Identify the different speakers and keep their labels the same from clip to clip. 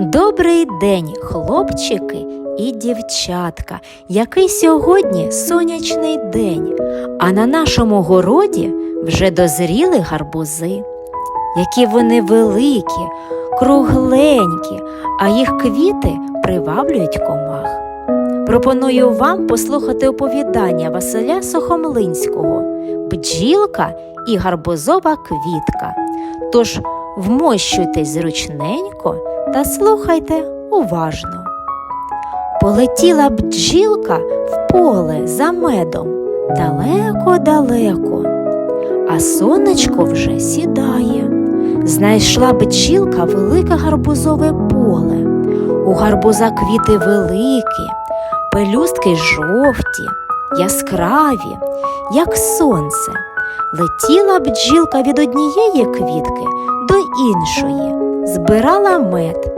Speaker 1: Добрий день, хлопчики і дівчатка. Який сьогодні сонячний день, а на нашому городі вже дозріли гарбузи. Які вони великі, кругленькі, а їх квіти приваблюють комах. Пропоную вам послухати оповідання Василя Сухомлинського Бджілка і гарбузова квітка. Тож вмощуйтесь зручненько та слухайте уважно. Полетіла бджілка в поле за медом далеко-далеко, а сонечко вже сідає. Знайшла бджілка велике гарбузове поле. У гарбуза квіти великі, пелюстки жовті, яскраві, як сонце. Летіла бджілка від однієї квітки до іншої, збирала мед,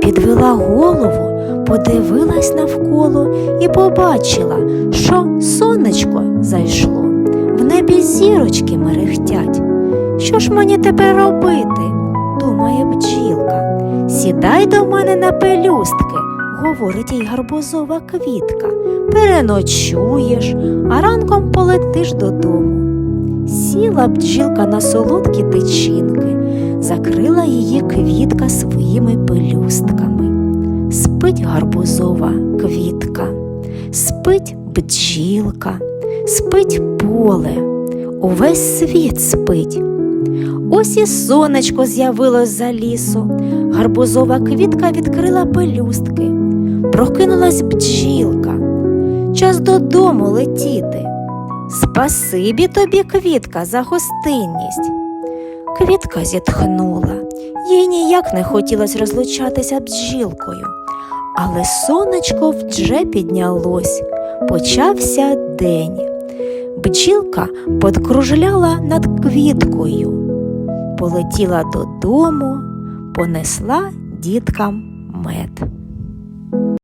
Speaker 1: підвела голову, подивилась навколо і побачила, що сонечко зайшло. В небі зірочки мерехтять. Що ж мені тепер робити? думає бджілка. Сідай до мене на пелюстки, говорить їй гарбузова квітка. Переночуєш, а ранком полетиш додому. Сіла бджілка на солодкі тичинки, закрила її квітка своїми пелюстками. Спить гарбузова квітка, спить бджілка, спить поле, увесь світ спить. Ось і сонечко з'явилось за лісу, гарбузова квітка відкрила пелюстки, прокинулась бджілка. Час додому летіти. Спасибі тобі, квітка, за гостинність. Квітка зітхнула, їй ніяк не хотілося розлучатися бджілкою. Але сонечко вже піднялось, почався день. Бджілка подкружляла над квіткою, полетіла додому, понесла діткам мед.